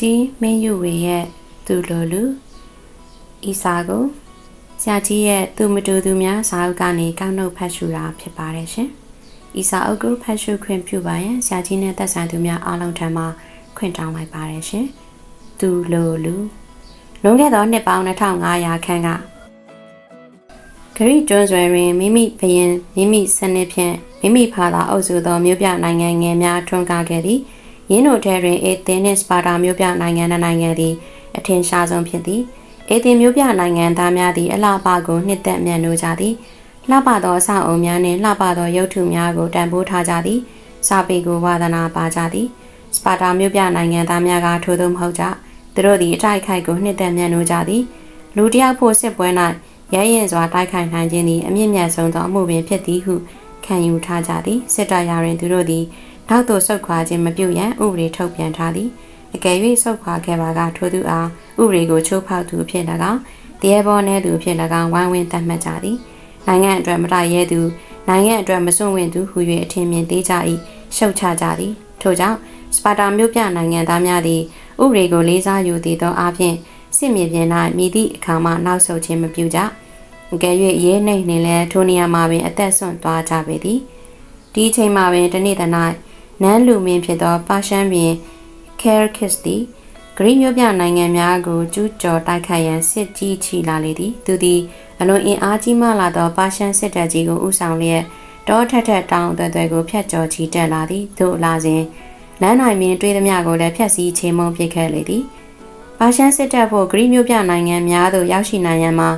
ကြီးမင်းယူဝေရဲ့သူလိုလူဤစာကိုဆရာကြီးရဲ့သူမတူသူများစာအုပ်ကနေကောက်နှုတ်ဖတ်ရှုတာဖြစ်ပါတယ်ရှင်။ဤစာအုပ်ကိုဖတ်ရှုခွင့်ပြုပါရန်ဆရာကြီးနဲ့သက်ဆိုင်သူများအားလုံးထံမှခွင့်တောင်းလိုက်ပါတယ်ရှင်။သူလိုလူလွန်ခဲ့သောနှစ်ပေါင်း2500ခန့်ကဂရိကျွန်းဆွယ်တွင်မိမိဘရင်မိမိစနစ်ဖြင့်မိမိဖာသာအုပ်စုသောမြို့ပြနိုင်ငံငယ်များထွန်းကားခဲ့သည်။ ယင်းတို့ထဲတွင်အေသင်နှင့်စပါတာမြို့ပြနိုင်ငံနှစ်နိုင်ငံသည်အထင်ရှားဆုံးဖြစ်သည်။အေသင်မြို့ပြနိုင်ငံသားများသည်အလှပကိုနှစ်သက်မြတ်နိုးကြသည်။လှပသောအဆောက်အုံများနှင့်လှပသောရုပ်ထုများကိုတန်ဖိုးထားကြသည်။စာပေကိုဝါသနာပါကြသည်။စပါတာမြို့ပြနိုင်ငံသားများကထိုသို့မဟုတ်ကြ။သူတို့သည်အတိုက်ခိုက်ကိုနှစ်သက်မြတ်နိုးကြသည်။လူတစ်ယောက်ဖို့စစ်ပွဲ၌ရဲရင်စွာတိုက်ခိုက်နိုင်ခြင်းသည်အမြင့်မြတ်ဆုံးသောအမှုပင်ဖြစ်သည်ဟုခံယူထားကြသည်စစ်တပ်ရာတွင်သူတို့သည် နောက်သို့ဆုတ်ခွာခြင်းမပြုရန်ဥပဒေထုတ်ပြန်ထားသည်အကယ်၍ဆုတ်ခွာခဲ့ပါကထိုသူအားဥပဒေကိုချိုးဖောက်သူဖြစ်၎င်းတရားပေါ်နှဲသူဖြစ်၎င်းဝိုင်းဝန်းသတ်မှတ်ကြသည်နိုင်ငံအတွက်မတရဲသူနိုင်ငံအတွက်မစွန့်ဝင်သူဟု၍အထင်မြင်သေးကြ၏ရှုတ်ချကြသည်ထို့ကြောင့်စပါတာမြို့ပြနိုင်ငံသားများသည်ဥပဒေကိုလေးစားယူသည်သောအပြင်စစ်မြေပြင်၌မိသည့်အခါမှနောက်ဆုတ်ခြင်းမပြုကြအကယ်၍ရဲနှိမ့်နှင့်လည်းထိုနေရာမှာပင်အသက်ဆွန့်သွားကြပေသည်ဒီအချိန်မှာပင်တနေ့တနေ့ နန်းလူမင်းဖြစ်သောပါရှန်ပင်ခဲခစ်သည်ဂရိမျိုးပြနိုင်ငံများကိုကျူးကျော်တိုက်ခိုက်ရန်စစ်ကြီးချီလာလေသည်သူသည်အလွန်အင်အားကြီးမှလာသောပါရှန်စစ်တပ်ကြီးကိုဥဆောင်လျက်တောထက်ထက်တောင်အသွဲသွဲကိုဖျက်ကျော်ချီတက်လာသည်သို့လာစဉ်လမ်းနိုင်မင်းတွေးသမျှကိုလည်းဖျက်ဆီးချေမှုန်းပစ်ခဲ့လေသည်ပါရှန်စစ်တပ်ဖို့ဂရိမျိုးပြနိုင်ငံများသို့ရောက်ရှိနိုင်ရန်မှာ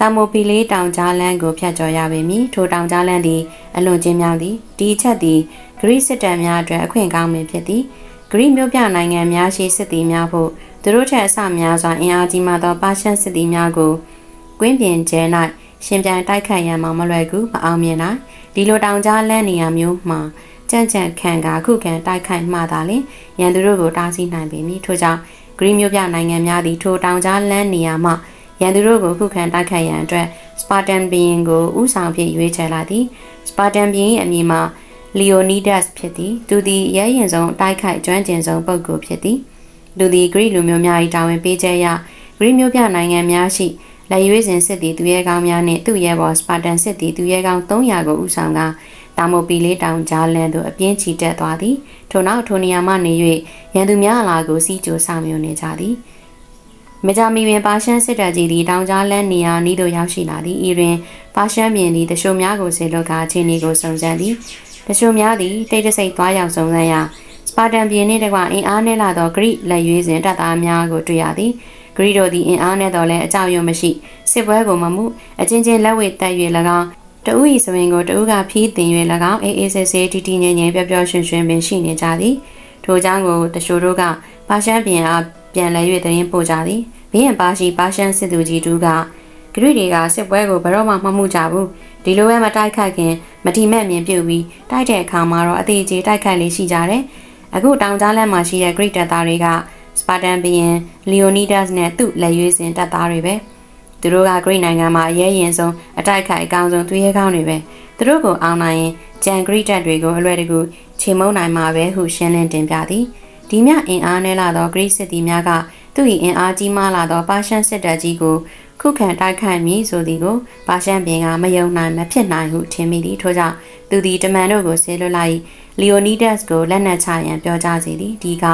တာမိုပီလေးတောင်ကြားလန်းကိုဖျက်ကျော်ရပေမည်ထိုတောင်ကြားလန်းသည်အလွန်ကျဉ်းမြောင်းသည်ဒီချက်သည်ဂရိစစ်တပ်များအတွက်အခွင့်ကောင်းပင်ဖြစ်သည်ဂရိမျိုးပြနိုင်ငံများရှိစစ်သည်များဖို့သူတို့ထက်အဆများစွာအင်အားကြီးမှသောပါရှန်စစ်သည်များကိုကွင်းပြင်ကျဲ၌ရှင်ပြန်တိုက်ခိုက်ရန်မှမလွယ်ကူမအောင်မြင်နိုင်ဒီလိုတောင်ကြားလန်းနေရာမျိုးမှာကြံ့ကြံ့ခံကခုခံတိုက်ခိုက်မှသာလျှင်ရန်သူတို့ကိုတားဆီးနိုင်ပေမည်ထို့ကြောင့်ဂရိမျိုးပြနိုင်ငံများသည်ထိုတောင်ကြားလန်းနေရာမှ ရန်သူတို့ကိုခုခံတိုက်ခိုက်ရန်အတွက်စပါတန်ဘီယင်ကိုဥဆောင်ဖြစ်ရွေးချယ်လာသည်စပါတန်ဘီယင်အမည်မှာလီယိုနီဒတ်ဖြစ်သည်သူသည်ရဲရင်ဆုံးတိုက်ခိုက်ကျွမ်းကျင်ဆုံးပုဂ္ဂိုလ်ဖြစ်သည်သူသည်ဂရိလူမျိုးများ၏တာဝန်ပေးချက်အရဂရိမျိုးပြနိုင်ငံများရှိလက်ရွေးစင်စစ်သည်သူရဲကောင်းများနှင့်သူ့ရဲဘော်စပါတန်စစ်သည်သူရဲကောင်း300ကိုဥဆောင်ကတာမိုပီလေးတောင်ကြားလန်သို့အပြင်းချီတက်သွားသည်ထို့နောက်ထိုနေရာမှနေ၍ရန်သူများအလာကိုစီးကြိုဆောင်မြုံနေကြသည် မကြမီပင်ပါရှန်စစ်တပ်ကြီးသည်တောင်ကြားလန်းနေရာနီးသို့ရောက်ရှိလာသည်ဤတွင်ပါရှန်ပြင်သည်တရှိုများကိုဆေလွတ်ကာအခြေအနေကိုစုံစမ်းသည်တချို့များသည်တိတ်တဆိတ်သွားရောက်စုံစမ်းရာစပါတန်ပြည်နှင့်တကွအင်အားနည်းလာသောဂရိလက်ရွေးစဉ်တပ်သားများကိုတွေ့ရသည်ဂရိတို့သည်အင်အားနည်းတော်လဲအကြောက်ရွံ့မရှိစစ်ပွဲကိုမမှုအချင်းချင်းလက်ဝဲတက်၍၎င်းတဦးဤဆိုရင်ကိုတဦးကဖီးတင်၍၎င်းအေးအေးဆေးဆေးတီတီငြိမ်ငြိမ်ပျော်ပျော်ရွှင်ရွှင်ပင်ရှိနေကြသည်ထိုကြောင့်ကိုတချို့တို့ကပါရှန်ပြင်အား ပြန်လဲ၍တရင်ပို့ကြသည်ဘင်းပါရှိပါရှန်စစ်သူကြီးတူကဂရိတွေကစစ်ပွဲကိုဘယ်တော့မှမမှုကြဘူးဒီလိုပဲမတိုက်ခိုက်ခင်မတိမက်မြင်ပြုတ်ပြီးတိုက်တဲ့အခါမှာတော့အသေးကြီးတိုက်ခိုက်လေးရှိကြတယ်အခုတောင်ကြားလမ်းမှာရှိတဲ့ Greek တပ်သားတွေကစပါတန်ဘီယန်လီယိုနီဒတ်နဲ့သူ့လက်ရွေးစင်တပ်သားတွေပဲသူတို့က Greek နိုင်ငံမှာအရေးရင်ဆုံးအတိုက်ခိုက်အကောင်းဆုံးသူရဲကောင်းတွေပဲသူတို့ကိုအောင်နိုင်ရင်ဂျန် Greek တပ်တွေကိုအလွယ်တကူချိန်မုံနိုင်မှာပဲဟုရှင်းလင်းတင်ပြသည် ဒီမြအင်အားနဲ့လာသော Greek စစ်သည်များကသူ့၏အင်အားကြီးမားလာသောပါရှန်စစ်တပ်ကြီးကိုခုခံတိုက်ခိုက်မည်ဆိုသည်ကိုပါရှန်ပင်ကမယုံနိုင်မဖြစ်နိုင်ဟုထင်မိသည်ထို့ကြောင့်သူသည်တမန်တို့ကိုဆေးလွတ်လိုက်လီယိုနီဒတ်ကိုလက်နက်ချရန်ပြောကြားစီသည်ဒီက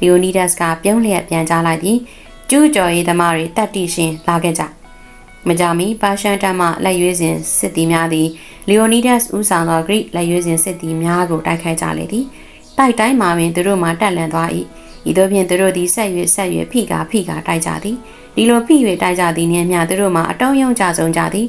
လီယိုနီဒတ်ကပြုံးလျက်ပြန်ကြားလိုက်သည်ကျူးကျော်ရေးသမားတွေတတ်တိရှင်လာခဲ့ကြမကြမီပါရှန်တပ်မှလက်ရွေးစဉ်စစ်သည်များသည်လီယိုနီဒတ်ဦးဆောင်သောဂရိလက်ရွေးစဉ်စစ်သည်များကိုတိုက်ခိုက်ကြလေသည် တိုက်တိုင်းမှာပင်သူတို့မှတက်လန်သွား၏ဤသို့ဖြင့်သူတို့သည်ဆက်၍ဆက်၍ဖိကာဖိကာတိုက်ကြသည်ဒီလိုဖိ၍တိုက်ကြသည်နှင့်မျှသူတို့မှအတုံးယုံကြဆုံးကြသည်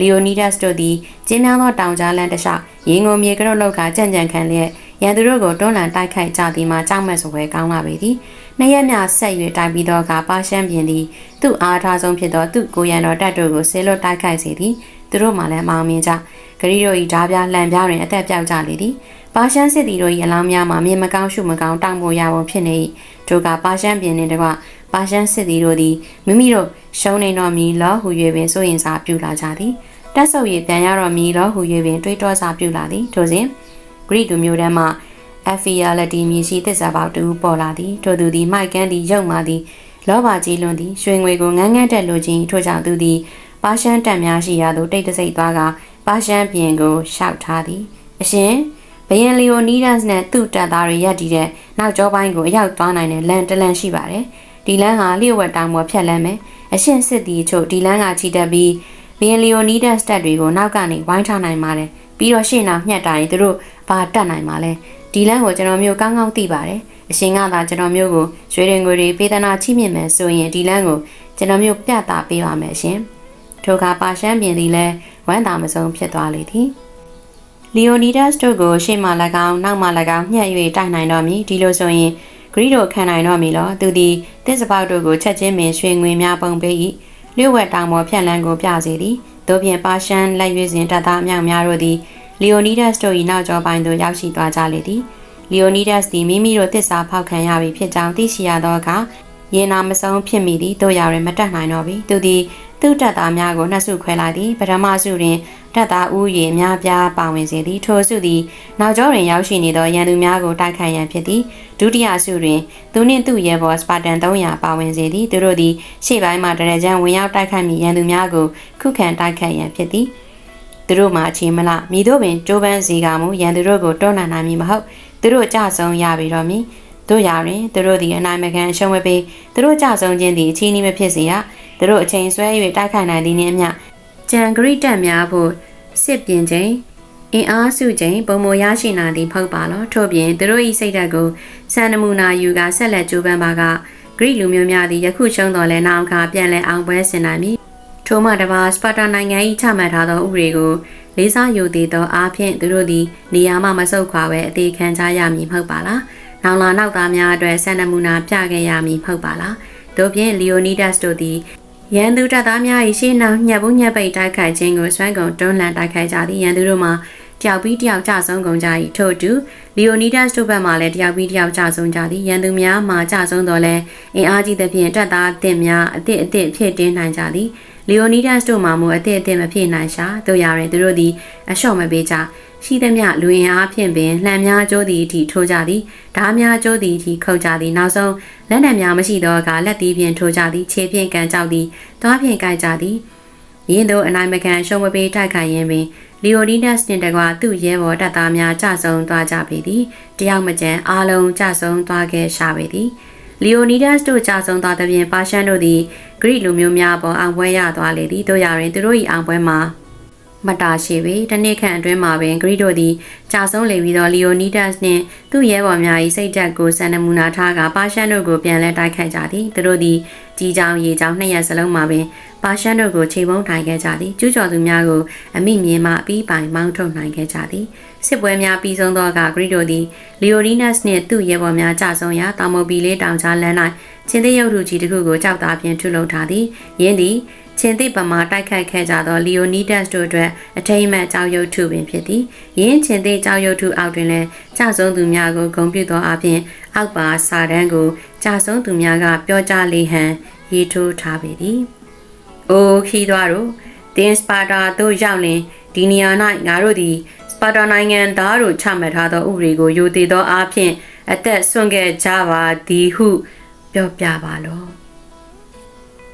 လီယိုနီဒတ်တို့သည်ကျင်းများသောတောင်ကြားလမ်းတစ်လျှောက်ရင်ငုံမြေကရုတ်လောက်ကကြံ့ကြံ့ခံလျက်ရန်သူတို့ကိုတွန်းလှန်တိုက်ခိုက်ကြသည်မှာကြောက်မက်စွာကောင်းလာပေသည်နှစ်ရက်မြဆက်၍တိုက်ပြီးသောအခါပါရှန်ပြင်သည်သူ့အားထားဆုံးဖြစ်သောသူ့ကိုရန်တော်တပ်တို့ကိုဆေလွတ်တိုက်ခိုက်စေသည်သူတို့မှလည်းမအောင်မြင်ကြ ဂရီတို့၏ဓားပြလှန်ပြတွင်အသက်ပြောက်ကြလေသည်ပါရှန်စစ်သည်တို့၏အလောင်းများမှာမြင်မကောင်းရှုမကောင်းတောင်ပေါ်ရပုံဖြစ်နေ၏တို့ကပါရှန်ပြင်နှင့်တကွပါရှန်စစ်သည်တို့သည်မိမိတို့ရှုံးနေတော်မူလောဟု၍ပင်စိုးရင်စာပြုလာကြသည်တက်ဆုပ်၍ပြန်ရတော်မူလောဟု၍ပင်တွေးတောစာပြုလာသည်ထို့စဉ်ဂရိလူမျိုးတန်းမှ Fiality မြည်ရှိသစ္စာပေါက်တူပေါ်လာသည်ထို့သူသည်မိုက်ကန်သည်ရုပ်မာသည်လောဘကြီးလွန်သည်ရွှေငွေကိုငန်းငန်းတက်လိုခြင်းထို့ကြောင့်သူသည်ပါရှန်တက်များရှိရာသို့တိတ်တဆိတ်သွားက ပါရှန်ပြင်ကိုရှောက်ထားသည်အရှင်ဘယန်လီယိုနီဒတ်စ်နဲ့သူ့တပ်သားတွေရပ်တည်တဲ့နောက်ကျောပိုင်းကိုအရောက်သွားနိုင်တဲ့လမ်းတစ်လမ်းရှိပါတယ်ဒီလမ်းဟာလျှို့ဝှက်တောင်ပေါ်ဖြတ်လမ်းမယ်အရှင်စစ်သည်ချို့ဒီလမ်းကချီတက်ပြီးဘယန်လီယိုနီဒတ်စ်တပ်တွေကိုနောက်ကနေဝိုင်းထားနိုင်ပါတယ်ပြီးတော့ရှေ့နောက်ညှက်တိုင်းသူတို့ဘာတက်နိုင်မှာလဲဒီလမ်းကိုကျွန်တော်မျိုးကောင်းကောင်းသိပါတယ်အရှင်ကသာကျွန်တော်မျိုးကိုရွှေရင်ငွေတွေပေးသနာချိမြင့်မယ်ဆိုရင်ဒီလမ်းကိုကျွန်တော်မျိုးပြသပေးပါမယ်ရှင်ထိုကပါရှမ်းပြင်သည်လည်း ဝမ်းသာမဆုံးဖြစ်သွားလေသည်လီယိုနီဒတ်စ်တို့ကိုရှေ့မှ၎င်းနောက်မှ၎င်းညှက်၍တိုက်နိုင်တော့မည်ဒီလိုဆိုရင်ဂရီတို့ခံနိုင်တော့မည်လောသူသည်တစ်စပေါက်တို့ကိုချက်ချင်းပင်ရွှေငွေများပုံပေး၏လျှို့ဝှက်တောင်ပေါ်ဖြန့်လန်းကိုပြစေသည်တို့ဖြင့်ပါရှန်လက်ရွေးစဉ်တပ်သားအမြောက်များတို့သည်လီယိုနီဒတ်စ်တို့၏နောက်ကျောပိုင်းသို့ရောက်ရှိသွားကြလေသည်လီယိုနီဒတ်စ်သည်မိမိတို့တစ္ဆာဖောက်ခံရပြီဖြစ်ကြောင်းသိရှိရသောအခါရင်နာမဆုံးဖြစ်မိသည်တို့ရရင်မတက်နိုင်တော့ပြီသူသည် သူ့တပ်သားများကိုနှက်ဆုခွဲလိုက်သည်ပထမဆုတွင်တပ်သားဦးရေများပြားပါဝင်စေသည်ထိုဆုသည်နောက်ကျောတွင်ရောက်ရှိနေသောရန်သူများကိုတိုက်ခိုက်ရန်ဖြစ်သည်ဒုတိယဆုတွင်သူနှင့်သူ့ရဲဘော်စပါတန်300ပါဝင်စေသည်သူတို့သည်ရှေ့ပိုင်းမှတရကြံဝင်ရောက်တိုက်ခိုက်မိရန်သူများကိုခုခံတိုက်ခိုက်ရန်ဖြစ်သည်သူတို့မှအချင်းမလားမိတို့ပင်ကြိုးပမ်းစီကမူရန်သူတို့ကိုတွန်းလှန်နိုင်မည်မဟုတ်သူတို့ကြဆုံးရပြီတော့မည်တို့ရရင်သူတို့သည်အနိုင်မကန်ရှုံးမပေးသူတို့ကြဆုံးခြင်းသည်အချင်းကြီးမဖြစ်စေရ သူတို့အချိန်ဆွဲ၍တိုက်ခိုက်နိုင်သည်နှင့်အမျှကြံဂရိတက်များဖို့စစ်ပြင်ချိန်အင်အားစုချိန်ပုံမရရှိနာသည်ဖောက်ပါလောထို့ပြင်သူတို့၏စိတ်ဓာတ်ကိုစံနမူနာယူကဆက်လက်ကြိုးပမ်းပါကဂရိလူမျိုးများသည်ယခုရှုံးတော်လဲနောက်အခါပြန်လဲအောင်ပွဲဆင်နိုင်မည်ထို့မှတပါစပါတာနိုင်ငံ၏ချမှတ်ထားသောဥပဒေကိုလေးစားယူတည်သောအားဖြင့်သူတို့သည်နေရာမှမဆုတ်ခွာပဲအသေးခံကြရမည်မဟုတ်ပါလား။နောင်လာနောက်သားများအတွက်စံနမူနာပြခဲ့ရမည်မဟုတ်ပါလား။တို့ဖြင့်လီယိုနီဒတ်စ်တို့သည် ရန်သူတပ်သားများ၏ရှေ့နောက်ညှက်ဘူးညှက်ပိတ်တိုက်ခိုက်ခြင်းကိုစွမ်းကုန်တွန်းလှန်တိုက်ခိုက်ကြသည်ရန်သူတို့မှာတယောက်ပြီးတယောက်ကြဆုံးကုန်ကြ၏ထို့အတူလီယိုနီဒတ်စ်တို့ဘက်မှလည်းတယောက်ပြီးတယောက်ကြဆုံးကြသည်ရန်သူများမှကြဆုံးတော့လဲအင်အားကြီးသဖြင့်တပ်သားအသစ်များအသစ်အသစ်ဖြစ်တင်းနိုင်ကြသည်လီယိုနီဒတ်စ်တို့မှမူအသစ်အသစ်မဖြစ်နိုင်ရှာတို့ရရင်သူတို့သည်အလျှော့မပေးကြ ရှိသမျှလူရင်အားဖြင့်ပင်လှန်များကျိုးသည့်အထိထိုးကြသည်ဓားများကျိုးသည့်အထိခုတ်ကြသည်နောက်ဆုံးလက်နက်များမရှိသောအခါလက်သီးဖြင့်ထိုးကြသည်ခြေဖြင့်ကန်ကြောက်သည်သွားဖြင့်ကြိုက်ကြသည်ရင်းတို့အနိုင်မကန်ရှုံးမပေးတိုက်ခိုက်ရင်းပင်လီယိုဒီနက်စ်နှင့်တကွာသူ့ရဲဘော်တပ်သားများကြဆုံသွားကြပေသည်တယောက်မကျန်အားလုံးကြဆုံသွားခဲ့ရှာပေသည်လီယိုနီဒတ်စ်တို့ကြဆုံသွားသဖြင့်ပါရှန်တို့သည်ဂရိလူမျိုးများပေါ်အောင်ပွဲရသွားလေသည်တို့ရရင်သူတို့၏အောင်ပွဲမှာ မတာရှိပေတနေ့ခန့်အတွင်းမှာပင်ဂရိတို့သည်ကြာဆုံးလေပြီးသောလီယိုနီဒတ်စ်နှင့်သူ့ရဲဘော်များ၏စိတ်ဓာတ်ကိုစံနမူနာထားကပါရှန်တို့ကိုပြန်လဲတိုက်ခိုက်ကြသည်သူတို့သည်ကြီးချောင်းရေချောင်းနှစ်ရက်စလုံးမှာပင်ပါရှန်တို့ကိုချိန်ပုံးထိုင်ခဲ့ကြသည်ကျူးကျော်သူများကိုအမိမြင်မှပြီးပိုင်မောင်းထုတ်နိုင်ခဲ့ကြသည်စစ်ပွဲများပြီးဆုံးသောအခါဂရိတို့သည်လီယိုဒီနတ်စ်နှင့်သူ့ရဲဘော်များကြဆုံရာတာမိုပီလေးတောင်ကြားလမ်း၌ချင်းသေးရုပ်ထုကြီးတစ်ခုကိုကြောက်သားဖြင့်ထုလုပ်ထားသည်ယင်းသည် ချင်းသိပမာတိုက်ခိုက်ခဲ့ကြသောလီယိုနီဒတ်စ်တို့အတွက်အထိမ်းအမှတ်ကြောက်ရွံ့ထုပင်ဖြစ်သည်ယင်းချင်းသိကြောက်ရွံ့ထုအောက်တွင်လည်းကြဆုံးသူများကိုဂုဏ်ပြုသောအပြင်အောက်ပါစာတန်းကိုကြဆုံးသူများကပြောကြားလေဟန်ရေးထိုးထားပေသည်။အိုခီးသွားတို့တင်စပါတာတို့ရောက်လင်ဒီနေရာ၌ငါတို့သည်စပါတာနိုင်ငံသားတို့ချမှတ်ထားသောဥပဒေကိုယိုတည်သောအားဖြင့်အသက်ဆွန့်ခဲ့ကြပါသည်ဟုပြောပြပါလော့။